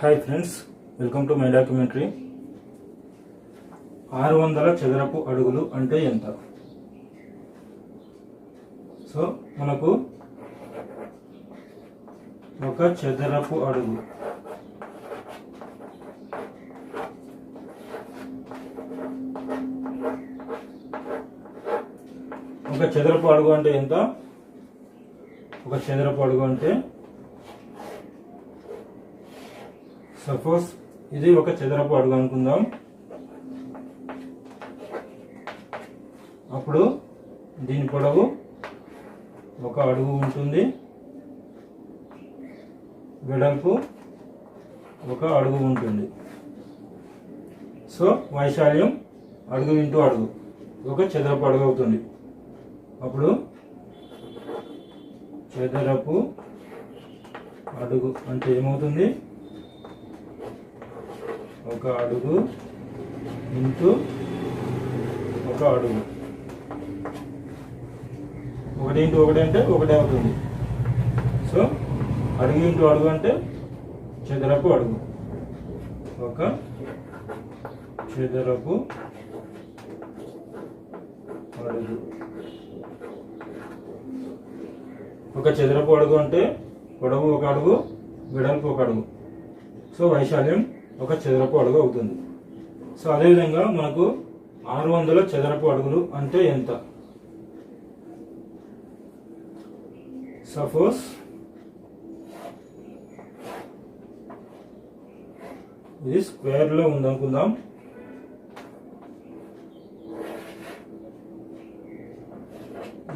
Hi friends welcome to my documentary ఆరు వందల చదరపు అడుగులు అంటే ఎంత? సో మనకు ఒక చదరపు అడుగు. ఒక చదరపు అడుగు అంటే ఎంత? ఒక చదరపు అడుగు అంటే సపోజ్ ఇది ఒక చదరపు అడుగు అనుకుందాం. అప్పుడు దీని పొడవు ఒక అడుగు ఉంటుంది. వెడల్పు ఒక అడుగు ఉంటుంది. సో వైశాల్యం అడుగు ఇంటూ అడుగు. ఒక చదరపు అడుగు అవుతుంది. అప్పుడు చదరపు అడుగు అంటే ఏమవుతుంది? ఒక అడుగు ఇంటూ ఒక అడుగు. ఒకటి ఇంటూ ఒకటి అంటే ఒకటే అవుతుంది. సో అడుగు ఇంటూ అడుగు అంటే చదరపు అడుగు. ఒక చదరపు అడుగు. ఒక చదరపు అడుగు అంటే పొడవు ఒక అడుగు వెడల్పు ఒక అడుగు. సో వైశాల్యం ఒక చదరపు అడుగు అవుతుంది. సో అదేవిధంగా మనకు ఆరు వందల చదరపు అడుగులు అంటే ఎంత? సపోజ్ ఇది స్క్వేర్లో ఉందనుకుందాం.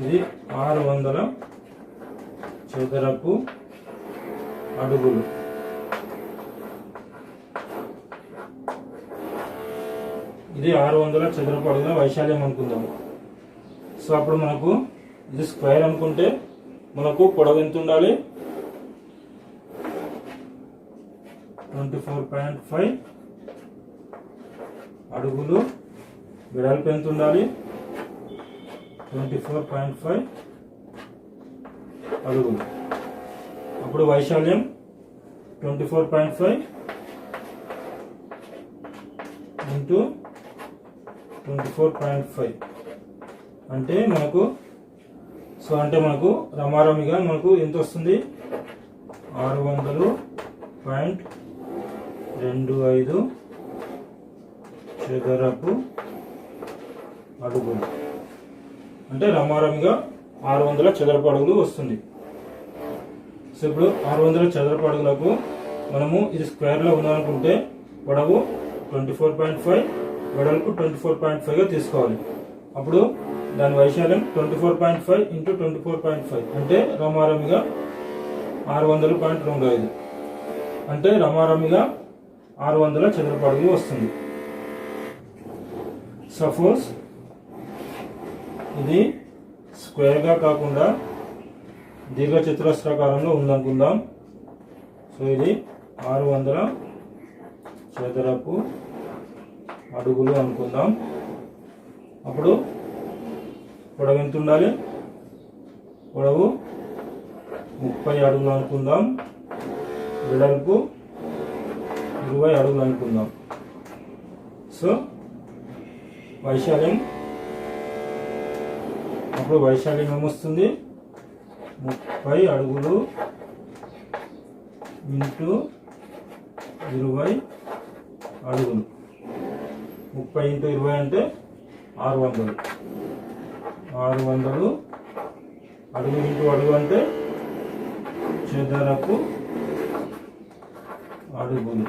ఇది ఆరు వందల చదరపు అడుగులు. ఇది ఆరు వందల చదరపు అడుగుల వైశాల్యం అనుకుందాం సో అప్పుడు మనకు ఇది స్క్వేర్ అనుకుంటే మనకు పొడవు ఎంత ఉండాలి? ట్వంటీ ఫోర్ పాయింట్ ఫైవ్ అడుగులు వెడల్పు ఎంత ఉండాలి? ట్వంటీ ఫోర్ పాయింట్ ఫైవ్ అడుగులు. అప్పుడు వైశాల్యం twenty four point five into twenty four point five అంటే మనకు సో అంటే మనకు రమారమిగా మనకు ఎంత వస్తుంది ఆరు వందలు పాయింట్ రెండు ఐదు చదరపు అడుగులు. అంటే రమారమిగా ఆరు వందల చదరపు అడుగులు వస్తుంది. సో ఇప్పుడు ఆరు వందల చదరపు అడుగులకు మనము ఇది స్క్వేర్లో ఉందనుకుంటే పొడవు ట్వంటీ ఫోర్ పాయింట్ ఫైవ్ వెడల్పు ట్వంటీ ఫోర్ పాయింట్ ఫైవ్గా తీసుకోవాలి. అప్పుడు దాని వైశాల్యం twenty four point five into twenty four point five. అంటే రమారమిగా ఆరు వందల పాయింట్ రెండు ఐదు. అంటే రమారమిగా ఆరు వందల చదరపు అడుగులు వస్తుంది. సపోజ్ ఇది స్క్వేర్గా కాకుండా దీర్ఘ చతురస్రాకారంలో ఉందనుకుందాం. సో ఇది ఆరు వందల చదరపు అడుగులు అనుకుందాం. అప్పుడు పొడవు ఎంత ఉండాలి? పొడవు ముప్పై అడుగులు అనుకుందాం. వెడల్పు ఇరవై అడుగులు అనుకుందాం. సో వైశాల్యం. అప్పుడు వైశాల్యం ఏమొస్తుంది? ముప్పై అడుగులు ఇంటూ ఇరవై అడుగులు. ముప్పై ఇంటూ ఇరవై అంటే ఆరు వందలు. ఆరు వందలు అడుగు ఇంటూ అడుగు అంటే చదరపు అడుగులు.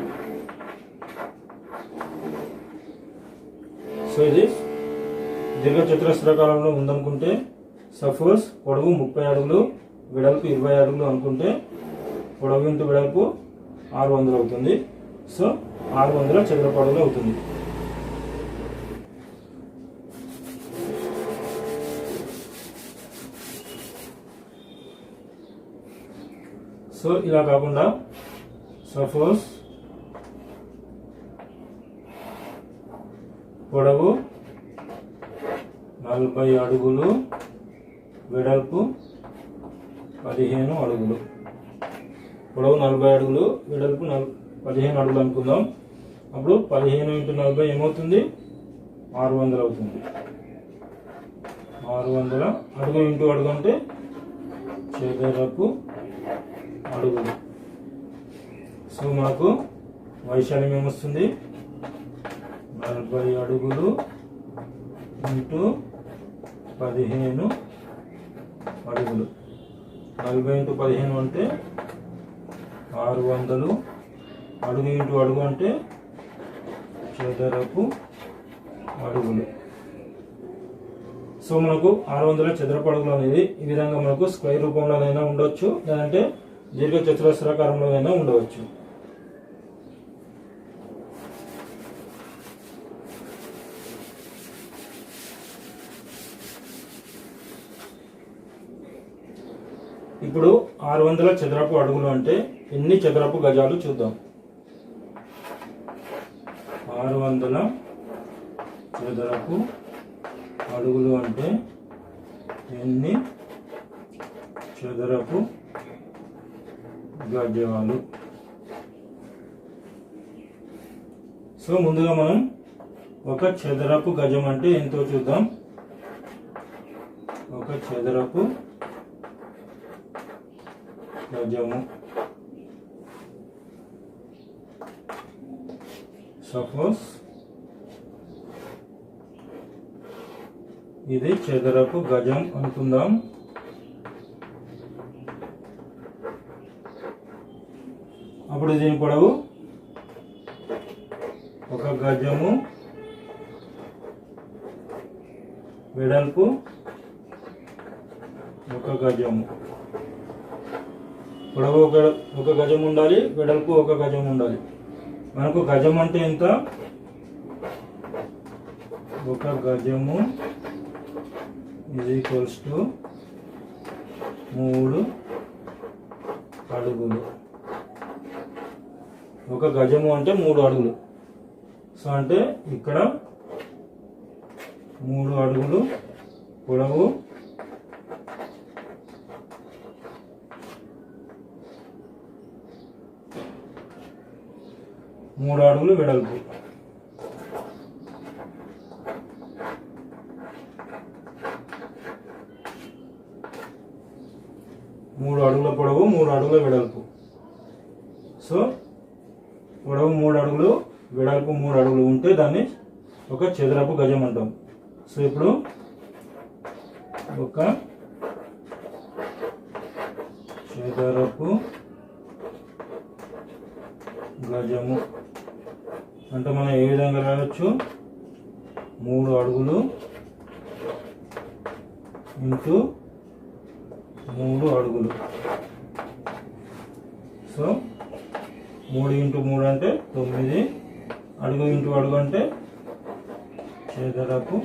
సో ఇది దీర్ఘచతురస్రకాలంలో ఉందనుకుంటే సపోజ్ పొడవు ముప్పై అడుగులు వెడల్పు ఇరవై అడుగులు అనుకుంటే పొడవు ఇంటూ వెడల్పు ఆరు వందలు అవుతుంది. సో ఆరు వందల చదరపు అడుగులు అవుతుంది. సో ఇలా కాకుండా సపోజ్ పొడవు నలభై అడుగులు వెడల్పు పదిహేను అడుగులు. పొడవు నలభై అడుగులు వెడల్పు నల్ పదిహేను అడుగులు అనుకుందాం. అప్పుడు పదిహేను ఇంటూ నలభై ఏమవుతుంది? ఆరు వందలు అవుతుంది. ఆరు వందల అడుగు ఇంటూ అడుగు అంటే చదరపు అడుగులు సో మాకు వైశాల్యం ఏమొస్తుంది? నలభై అడుగులు ఇంటూ పదిహేను అడుగులు. నలభై ఇంటూ పదిహేను అంటే ఆరు వందలు. అడుగు ఇంటూ అడుగు అంటే చదరపు అడుగులు. సో మనకు ఆరు వందల చదరపు అడుగులు అనేది ఈ విధంగా మనకు స్క్వేర్ రూపంలోనైనా ఉండొచ్చు. లేదంటే దీర్ఘ చతురస్రాకారంలోనైనా ఉండవచ్చు. ఇప్పుడు ఆరు వందల చదరపు అడుగులు అంటే ఎన్ని చదరపు గజాలు చూద్దాం. ఆరు వందల చదరపు అడుగులు అంటే ఎన్ని చదరపు గజాలు సో ముందుగా మనం ఒక చదరపు గజం అంటే ఎంతో చూద్దాం. ఒక చదరపు గజము. సపోజ్ ఇది చదరపు గజం అనుకుందాం. అప్పుడు దీని పొడవు ఒక గజము వెడల్పు ఒక గజము. పొడవు ఒక ఒక గజం ఉండాలి వెడల్పు ఒక గజం ఉండాలి. మనకు గజం అంటే ఎంత? ఒక గజము ఇది ఈక్వల్స్ టు మూడు అడుగులు. ఒక గజము అంటే మూడు అడుగులు. సో అంటే ఇక్కడ మూడు అడుగులు పొడవు మూడు అడుగులు వెడల్పు. మూడు అడుగుల పొడవు మూడు అడుగుల వెడల్పు. పొడవు మూడు అడుగులు వెడల్పు మూడు అడుగులు ఉంటే దాన్ని ఒక చదరపు గజం అంటాం. సో ఇప్పుడు ఒక చదరపు గజము అంటే మనం ఏ విధంగా రాయొచ్చు? మూడు అడుగులు ఇంటూ మూడు అడుగులు. సో మూడు ఇంటూ మూడు అంటే తొమ్మిది. అడుగు ఇంటూ అడుగు అంటే చదరపు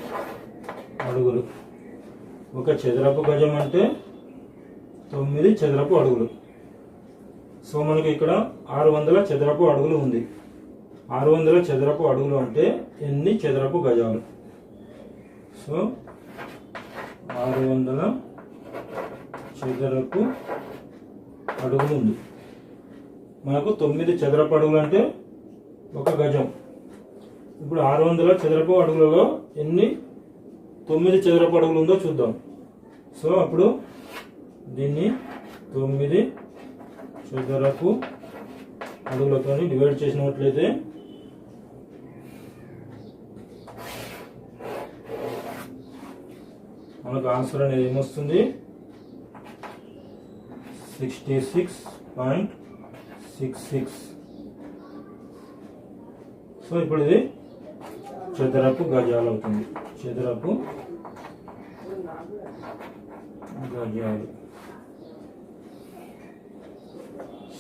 అడుగులు. ఒక చదరపు గజం అంటే తొమ్మిది చదరపు అడుగులు. సో మనకి ఇక్కడ ఆరు వందల చదరపు అడుగులు ఉంది. ఆరు వందల చదరపు అడుగులు అంటే ఎన్ని చదరపు గజాలు? సో ఆరు వందల చదరపు అడుగులు ఉంది. మనకు తొమ్మిది చదరపు అడుగులు అంటే ఒక గజం. ఇప్పుడు ఆరు వందల చదరపు అడుగులలో ఎన్ని తొమ్మిది చదరపు అడుగులు ఉందో చూద్దాం. సో అప్పుడు దీన్ని తొమ్మిది చదరపు అడుగులతో డివైడ్ చేసినట్లయితే మనకు ఆన్సర్ అనేది ఏమొస్తుంది? Sixty six point six six. So ఇప్పుడు ఇది చదరపు గజాలు అవుతుంది. చదరపు గజాలు.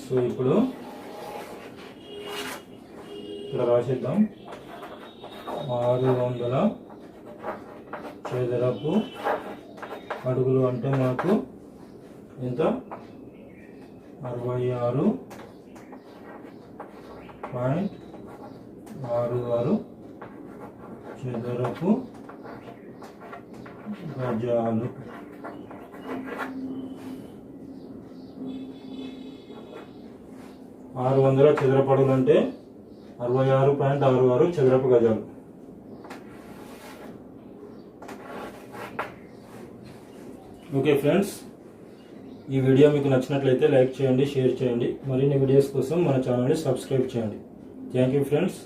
సో ఇప్పుడు ఇక్కడ రాసిద్దాం. ఆరు వందల చదరపు అడుగులు అంటే మనకు ఎంత? అరవై ఆరు పాయింట్ ఆరు ఆరు చదరపు గజాలు. ఆరు వందల చదరపు అడుగులు అంటే అరవై ఆరు పాయింట్ ఆరు ఆరు చదరపు గజాలు. ఓకే ఫ్రెండ్స్ ఈ వీడియో మీకు నచ్చినట్లయితే లైక్ చేయండి షేర్ చేయండి. మరిన్ని వీడియోస్ కోసం మన ఛానల్ని సబ్స్క్రైబ్ చేయండి. Thank you friends.